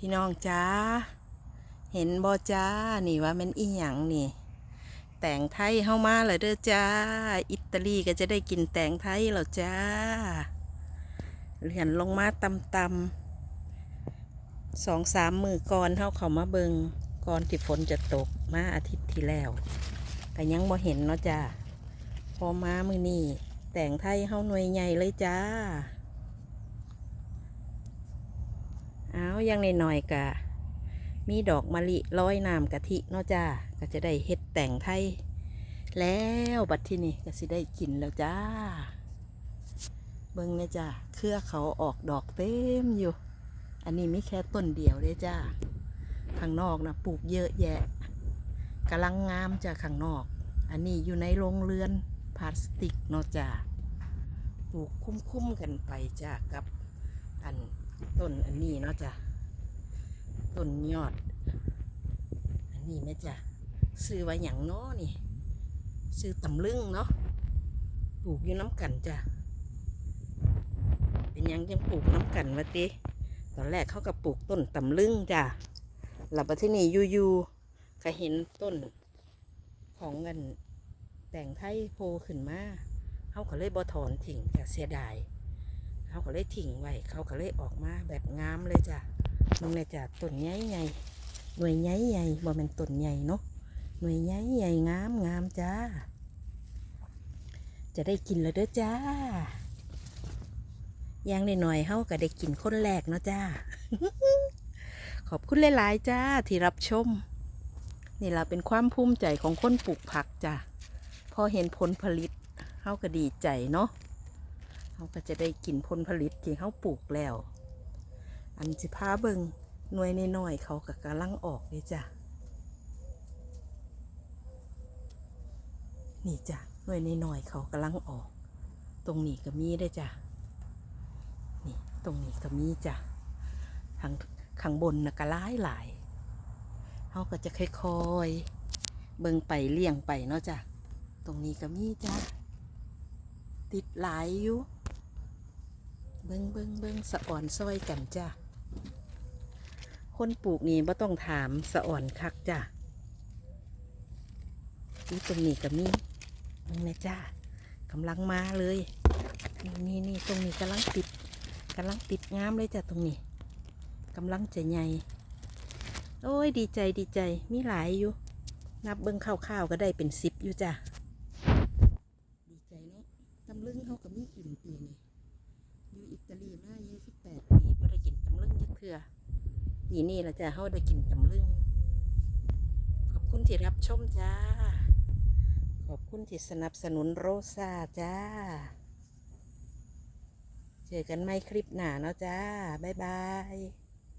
พี่น้องจ้า เห็นบอจ้า นี่ว่ามันอีหยังนี่ แตงไทยเข้ามาเลยเด้อจ้า อิตาลีก็จะได้กินแตงไทยแล้วจ้าเลื่อนลงมาตำตำสองสามมือก่อนเท่าเขามาเบิงก่อนที่ฝนจะตกมาอาทิตย์ที่แล้วก็ยังบ่เห็นเนาะจ้าพอมามือนี่แต่งไทยเฮาหน่วยใหญ่เลยจ้า เอายังในหน่อยๆกะมีดอกมะลิร้อยน้ำกะทิเนาะจ้าก็จะได้เฮ็ดแต่งไทย แล้วบัดที่นี่ก็สิได้กินแล้วจ้า เบิ่งนะจ้าเครือเขาออกดอกเต็มอยู่ อันนี้มีแค่ต้นเดียวเด้จ้าข้างนอกนะปลูกเยอะแยะกำลังงามจากข้างนอก อันนี้อยู่ในโรงเรือนพลาสติกเนาะจ้าปลูกคุ้มๆกันไปจ้ากับอัน ต้นอันนี้เนาะจ้าต้นยอด อันนี้แม่จ้าซื้อไว้อย่างน้อนี่ ซื้อตำลึงเนาะปลูกอยู่น้ำกันจ้าเป็นยังยังปลูกน้ำกันวะติตอนแรกเขาก็ปลูกต้นตำลึงจ้าหลับมาที่นี่อยู่ๆก็เห็นต้นของเงินแต่งไทยโพขึ้นมาเขาก็เลยบ่ถอนทิ้งจ้ะเสียดาย เขาก็เลยทิ้งไว้เขาก็เลยออกมาแบบงามเลยจ้ะมึงเลยจ้ะต้นใหญ่ใหญ่หน่วยใหญ่ใหญ่บ่เป็นต้นใหญ่เนาะหน่วยใหญ่ใหญ่งามงามจ้า จะได้กินแล้วเด้อจ้าย่างหน่อยๆเฮาก็ได้กินคนแรกเนาะจ้า ขอบคุณหลายๆจ้าที่รับชม นี่เราเป็นความภูมิใจของคนปลูกผักจ้าพอเห็นผลผลิตเขาก็ดีใจเนาะ เขาก็จะได้กินผลผลิตที่เขาปลูกแล้ว อันสิพาเบิงหน่วยน้อยๆเขาก็กำลังออกเลยจ้ะ นี่จ้ะหน่วยน้อยๆเขากำลังออก ตรงนี้ก็มีได้จ้ะ นี่ตรงนี้ก็มีจ้ะทางข้างบนนะก็หลายหลายเขาก็จะค่อยๆ เบิงไปเลี่ยงไปเนาะจ้ะ ตรงนี้ก็มีจ้ะ ติดหลายอยู่ เบิงเบิงเบิงสะอ่อนซอยกันจ้ะคนปลูกนี่บ่ต้องถามสะอ่อนคักจ้ะที่ตรงนี้ก็มีนี่นะจ้ากำลังมาเลยนี่นี่นตรงนี้กำลังติดกำลังติดงามเลยจ้ะตรงนี้กำลังจะใหญ่โอ้ยดีใจดีใจมีหลายอยู่ นับเบิ้งข้าวๆก็ได้เป็นสิบอยู่จ้ะดีใจเนาะตำลึงเขาก็มีกินปีนี่ อยู่อิตาลีมา28ปีบ่ได้กินตำลึงจักเทื่อนี่นี่ละจ้ะเขาได้กินตำลึงขอบคุณที่รับชมจ้า ขอบคุณที่สนับสนุนโรซาจ้า เจอกันไม่คลิปหน้าเนาะจ้า บ๊ายบาย